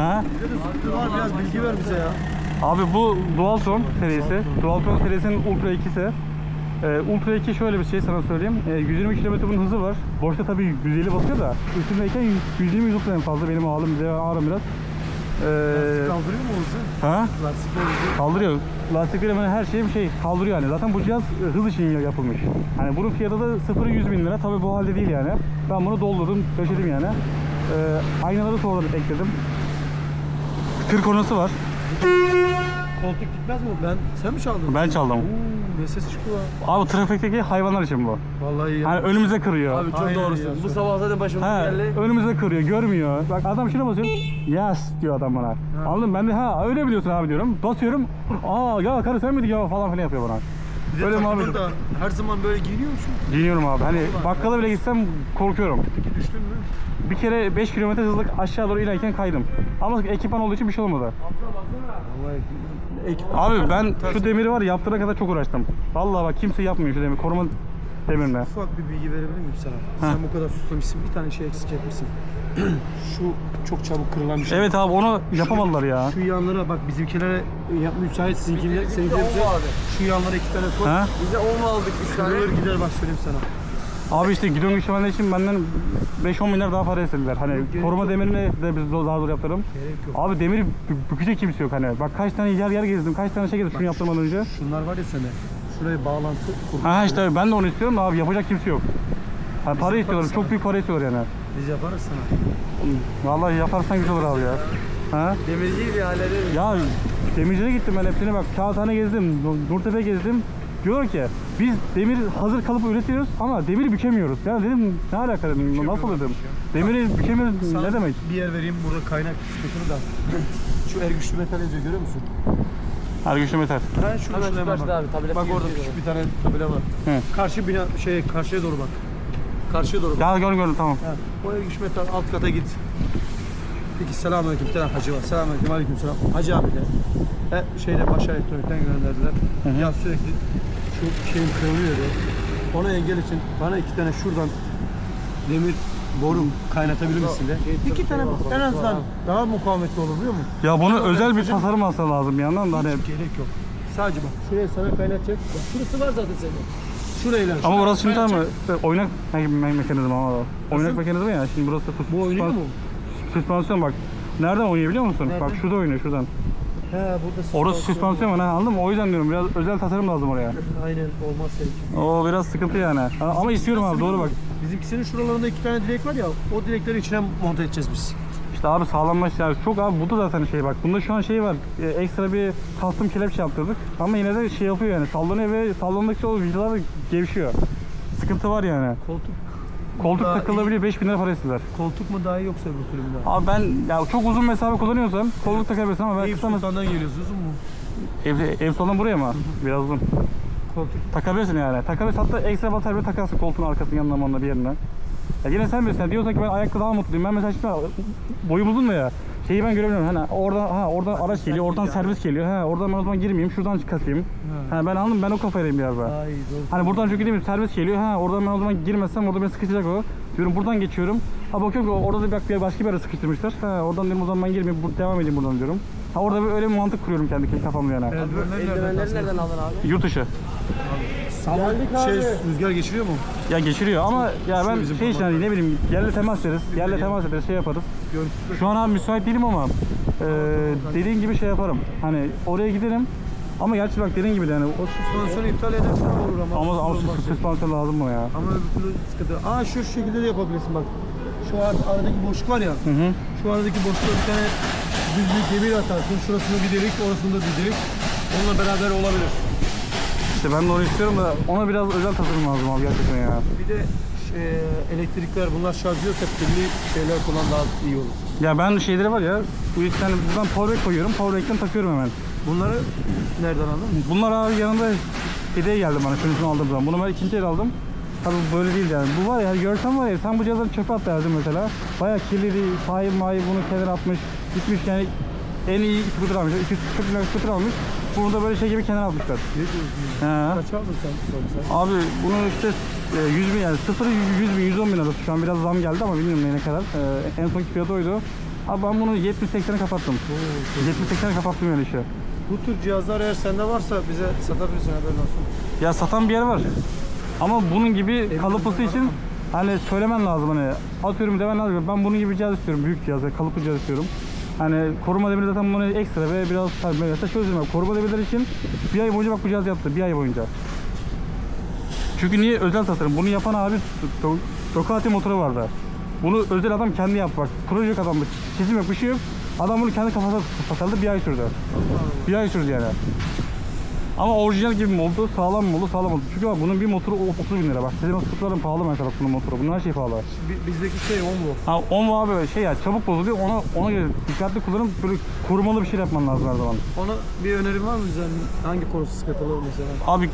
Ha? Var biraz bilgi ver bize ya. Abi bu Dualtron serisi. Dualtron serisinin Ultra 2'si. Ee, Ultra 2 şöyle bir şey sana söyleyeyim. Ee, 120 km bunun hızı var. Boşta tabii 150 basıyor da üstündeyken 120 130 en fazla. Benim ağrım ağrım biraz. Ee, Kaldırıyor mu hızı? ha? Lastik hızı. Kaldırıyor. Lastikleri hemen her şeyi bir şey kaldırıyor yani. Zaten bu cihaz e, hız için yapılmış. Hani bunun fiyatı da 0'ı 100 bin lira. Tabii bu halde değil yani. Ben bunu doldurdum, döşedim yani. Ee, aynaları sonradan ekledim. Tır kornası var. Koltuk gitmez mi? Ben sen mi çaldın? Ben çaldım. Oo, ne ses çıkıyor ha? Abi trafikteki hayvanlar için bu. Vallahi iyi. Hani önümüze kırıyor. Abi çok Aynen doğrusun. Bu sabah zaten başımıza He, geldi. önümüze kırıyor, görmüyor. Bak adam şuna basıyor. Yes diyor adam bana. Anladın mı? Ben de ha öyle biliyorsun abi diyorum. Basıyorum. Aa ya karı sen miydik ya falan filan yapıyor bana. Bir de Öyle muhabbet. da her zaman böyle giyiniyor musun? Giyiniyorum abi. Hani bakkala bile gitsem korkuyorum. Peki düştün mü? Bir kere 5 kilometre hızlı aşağı doğru inerken kaydım. Ama ekipman olduğu için bir şey olmadı. Vallahi ekip Abi ben şu demiri var ya, yaptığına kadar çok uğraştım. Vallahi bak kimse yapmıyor şu demiri. Koruma demirine. Ufak bir bilgi verebilir miyim sana? Ha. Sen bu kadar suslamışsın, bir tane şey eksik etmişsin. şu çok çabuk kırılan bir şey. Evet abi onu yapamadılar ya. Şu yanlara bak bizimkilere yapma müsait sizinkiler, Bizde seninkiler şu yanlara iki tane koy. Ha? Bize 10 mu aldık 3 tane? Kırılır gider bak söyleyeyim sana. Abi işte gidon güçlenme için benden 5-10 milyar daha para istediler. Hani Yok, gerek koruma yok. demirine de biz zor zor yaptırdım. Gerek yok. Abi demiri bü- bükecek kimse yok hani. Bak kaç tane yer yer gezdim, kaç tane şey gezdim şunu yaptırmadan önce. Şunlar var ya sende. Şuraya bağlantı kur. Ha işte ben de onu istiyorum abi yapacak kimse yok. Hani para istiyorlar, çok büyük para istiyorlar yani. Biz yaparız sana. Vallahi yaparsan güzel olur abi ya. Ha? Demirciyi bir hallederiz. Ya demircilere gittim ben hepsine bak. Kağıthane gezdim, Nur- Nurtepe gezdim. Diyor ki biz demir hazır kalıp üretiyoruz ama demiri bükemiyoruz. Ya dedim ne alaka dedim, nasıl dedim. Demiri bükemiyoruz Sana ne demek? Bir yer vereyim burada kaynak sıkıntılı da. Şu ergüçlü metal yazıyor görüyor musun? Her güçlü metal. Ha şu Hemen şuraya şu karşıda bak. abi, tabela Bak orada yazıyor. küçük bir tane tabela var. He. Karşı bina şey karşıya doğru bak. Karşıya doğru bak. Ya gör gördüm tamam. Ha, o ergüç metal alt kata git. Peki selamünaleyküm. Bir tane hacı var. Selamünaleyküm. Aleykümselam. Hacı abi de. He, şeyde başa elektronikten gönderdiler. hı. Ya sürekli şu şeyin kırılıyor diye. Ona engel için bana iki tane şuradan demir boru kaynatabilir misin de? İki tane en azından daha mukavemetli olur biliyor musun? Ya bunu özel bir tasarım alsa lazım yandan da hani. Hiç gerek yok. Sadece bak şuraya sana kaynatacak. Bak şurası var zaten senin. Şurayla. Ama şuraya burası şimdi tamam mı? kaynatacak. Oynak me- me- mekanizma ama. Oynak mekanizma ya şimdi burası sus- Bu oynuyor süspans- mu? Süspansiyon bak. Nereden oynuyor biliyor musun? Nereden? Bak şurada oynuyor şuradan. He burada Orası süspansiyon var ha anladın mı? O yüzden diyorum biraz özel tasarım lazım oraya. Aynen olmaz seninki. O biraz sıkıntı yani. Ha, Ama istiyorum abi doğru bak. Bizimkisinin şuralarında iki tane direk var ya o direkleri içine monte edeceğiz biz. İşte abi sağlamlaş yani çok abi bu da zaten şey bak. Bunda şu an şey var. e, ekstra bir custom kelepçe yaptırdık. Ama yine de şey yapıyor yani. Sallanıyor ve sallandıkça o vidalar gevşiyor. Sıkıntı var yani. Koltuk Koltuk Daha takılabiliyor 5000 lira para istediler. koltuk mu daha iyi yoksa öbür türlü mü daha? Abi ben ya çok uzun mesafe kullanıyorsam koltuk takabilirsin ama ben Eyüp kısa mesafe... Sultan'dan geliyoruz uzun mu? Ev, ev solundan buraya mı? Biraz uzun. Koltuk. Takabilirsin yani. Takabilirsin hatta ekstra batarya takarsın koltuğun arkasının yanına manına bir yerine. Ya yine sen bilirsin. Diyorsan ki ben ayakta daha mutluyum. Ben mesela şimdi boyum uzun da ya. Şeyi ben göremiyorum. Hani oradan ha oradan araç geliyor, oradan servis geliyor. Ha oradan ben o zaman girmeyeyim, şuradan kasayım. Ha ben anladım. Ben o kafaylayım biraz daha. Doğru. Hani buradan çünkü değil mi servis geliyor. Ha oradan ben o zaman girmezsem orada beni sıkıştıracak o. Diyorum buradan geçiyorum. Ha bakıyorum ki orada da bak bir başka bir yere sıkıştırmışlar. Ha oradan diyorum o zaman ben girmeyeyim, devam edeyim buradan diyorum. Ha orada bir öyle bir mantık kuruyorum kendi kafamda yani. Eldivenleri nereden aldın abi? Yurt dışı. Geldik şey rüzgar geçiriyor mu? Ya geçiriyor ama ya ben bizim şey için hani ne bileyim yerle temas ederiz. Yerle temas ederiz şey yaparız. Görüntüsü Şu an abi müsait değilim ama e, dediğin gibi şey yaparım. Hani oraya giderim. Ama gerçi bak dediğin gibi de yani o Süspansiyonu iptal edersen olur ama. ama, ama olmaz. süs- süspansiyon lazım mı ya? Ama öbür türlü sıkıntı. Aa şu şekilde de yapabilirsin bak. Şu ar- aradaki boşluk var ya. Hı hı. Şu aradaki boşluğa bir tane düzlük demir atarsın. Şurasında bir delik, orasında bir delik. Onunla beraber olabilir. İşte ben de onu istiyorum da ona biraz özel tasarım lazım abi gerçekten ya. Bir de şey, elektrikler bunlar şarj ediyorsa pilli şeyler kullan daha iyi olur. Ya ben şeyleri var ya bu iki tane buradan powerbank koyuyorum. Powerbank'ten takıyorum hemen. Bunları nereden aldın? Bunlar abi yanında hediye geldi bana şunu şunu aldığım zaman. Bunu ben ikinci el aldım. Tabii bu böyle değil yani. Bu var ya görsem var ya sen bu cihazları çöpe at derdim mesela. Bayağı kirliydi. Sahip mahip bunu kenara atmış. Gitmiş yani en iyi scooter almış. 240 lira scooter almış. Bunu da böyle şey gibi kenara atmışlar. Ne diyorsun? He. Kaç aldın sen? sen? Abi bunu işte e, 100 bin yani 0 100 bin 110 bin arası şu an biraz zam geldi ama bilmiyorum ne kadar. E, en son fiyatı oydu. Abi ben bunu 70-80'e kapattım. 70-80'e kapattım yani işi. Bu tür cihazlar eğer sende varsa bize satabilirsin haberin olsun. Ya satan bir yer var. Ama bunun gibi kalıplısı için hani söylemen lazım hani atıyorum demen lazım. Ben bunun gibi cihaz istiyorum. Büyük cihaz, yani kalıplı cihaz istiyorum. Hani koruma demiri zaten bunu ekstra ve biraz mesela şöyle söyleyeyim koruma demirler için bir ay boyunca bak bu cihaz yaptı. Bir ay boyunca. Çünkü niye özel tasarım? Bunu yapan abi Ducati motoru vardı. Bunu özel adam kendi yaptı bak. Proje yok adamda. Çizim yok bir şey yok. Adam bunu kendi kafasına tasarladı bir ay sürdü. Bir ay sürdü yani. Ama orijinal gibi mi oldu, sağlam mı oldu, sağlam oldu. Çünkü bak bunun bir motoru 30 bin lira bak. Sizin o skuterların pahalı mesela bunun motoru. Bunun her şey pahalı. Bi- Bizdeki şey on bu. Ha on mu abi şey ya çabuk bozuluyor ona ona göre dikkatli kullanıp böyle korumalı bir şey yapman lazım her zaman. Ona bir önerin var mı bize? Hangi konusu sıkıntılı mesela? Abi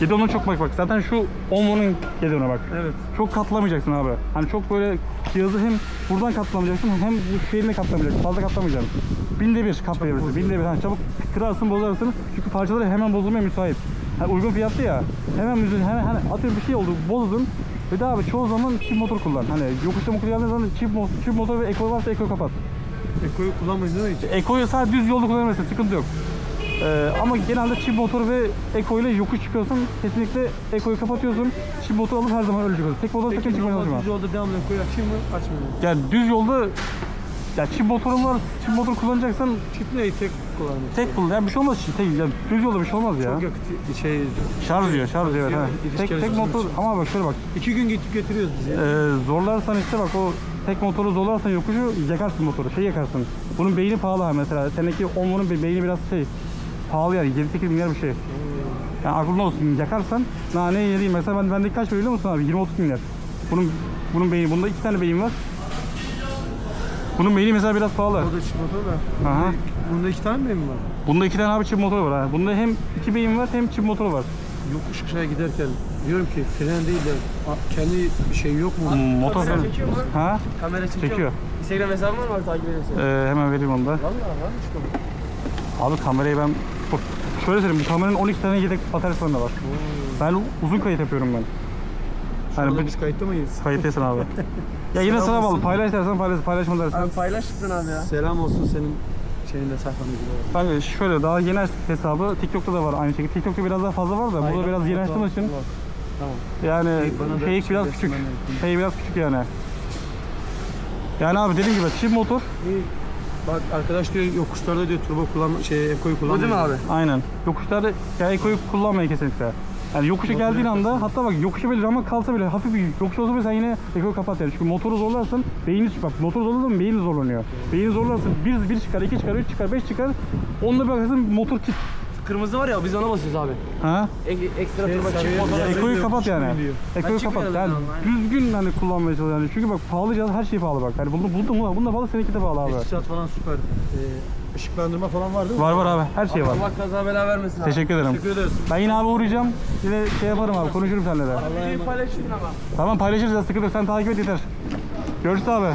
Gedon'a çok bak bak. Zaten şu Onvo'nun Gedon'a bak. Evet. Çok katlamayacaksın abi. Hani çok böyle cihazı hem buradan katlamayacaksın hem bu şeyini de katlamayacaksın. Fazla katlamayacaksın. Binde bir katlayabilirsin. Binde bir. Hani çabuk kırarsın bozarsın. Çünkü parçaları hemen bozulmaya müsait. Hani uygun fiyatlı ya. Hemen müzün hemen hani atıyorum bir şey oldu bozdun. Ve de abi çoğu zaman çift motor kullan. Hani yokuşta motor geldiğin zaman çift, mo- çift motor ve eko varsa ekoyu kapat. Ekoyu kullanmayız değil mi hiç? Eko'yu sadece düz yolda kullanabilirsin, sıkıntı yok. Ee, ama genelde çift motor ve Eko ile yokuş çıkıyorsun. Kesinlikle Eko'yu kapatıyorsun. Çift motor alıp her zaman öyle çıkıyorsun. Tek motor sakın Peki çıkmaya normal çalışma. düz yolda devamlı ekoyu açayım mı? Açmayayım mı? Yani düz yolda ya çift motorun var, çift motor kullanacaksan Çift neyi tek kullanmak? tek kullan. Yani bir şey olmaz. Tek, yani düz yolda bir şey olmaz ya. Çok yakıt şey. Şarj diyor, şarj diyor. Evet, gidiş Tek, geliş tek motor için. ama bak şöyle bak. İki gün gidip getiriyoruz biz ya. Ee, zorlarsan işte bak o tek motoru zorlarsan yokuşu yakarsın motoru. Şey yakarsın. Bunun beyni pahalı ha mesela. Seninki Onvo'nun be- beyni biraz şey pahalı yani 7-8 milyar bir şey. Yani aklında olsun yakarsan nane yediğim mesela ben bendeki kaç biliyor musun abi 20-30 milyar. Bunun bunun beyni bunda iki tane beyin var. Bunun beyni mesela biraz pahalı. O da çift motor da. Aha. Bunda, iki tane mi var? Bunda iki tane abi çift motor var ha. Bunda hem iki beyin var hem çift motor var. Yokuş aşağıya giderken diyorum ki fren değil de a- kendi bir şey yok mu? Hmm, motor kamera falan. çekiyor mu? Ha? Kamera çekiyor. Çekiyor. Instagram hesabın var mı abi takip seni? Ee, hemen vereyim onu da. Valla varmış mı? Abi kamerayı ben bak, şöyle söyleyeyim bu kameranın 12 tane yedek bataryası da var. Ben uzun kayıt yapıyorum ben. Hani Hani bir biz kayıtta mıyız? kayıttasın abi. ya yine Selam sana bağlı. olsun. Paylaş dersen paylaş, paylaşma dersen. Abi paylaşırsın abi ya. Selam olsun senin şeyinde sayfanda gibi. Kanka şöyle daha yeni açtık hesabı. TikTok'ta da var aynı şekilde. TikTok'ta biraz daha fazla var da burada biraz yeni açtığımız için. Tamam. yani İyi, bana da şey biraz resimden küçük. yapayım. Şey biraz küçük yani. Yani abi dediğim gibi çift motor İyi. Bak arkadaş diyor yokuşlarda diyor turbo kullanma şey ekoyu Bu kullanmayın. değil mi abi? aynen. Yokuşlarda ya ekoyu kullanmayın kesinlikle. Yani yokuşa Motor geldiğin anda hatta bak yokuşa böyle ramak kalsa bile hafif bir yokuş olsa bile sen yine ekoyu kapat yani. Çünkü motoru zorlarsın beyni bak motoru zorladın mı beynin zorlanıyor. Beyni zorlarsın bir, bir çıkar, iki çıkar, üç çıkar, beş çıkar. Onda bakarsın motor çift. Kırmızı var ya biz ona basıyoruz abi. Ha? Ek, ekstra Şey. Ya Evet, ekoyu kapat yani. Ekoyu kapat. Yani düzgün hani kullanmaya çalış yani. Çünkü bak pahalı cihaz her şey pahalı bak. Yani bunu buldum mu? Bunda pahalı seninki de pahalı abi. Tesisat falan süper. Ee, ışıklandırma falan var değil mi? Var var abi. Her şey var. Allah kaza bela vermesin abi. Teşekkür ederim. Teşekkür ederiz. Ben yine abi uğrayacağım. Yine şey yaparım abi. Konuşurum seninle de. Videoyu paylaşırsın ama. Tamam paylaşırız ya sıkıntı yok. Sen takip et yeter. Görüşürüz abi.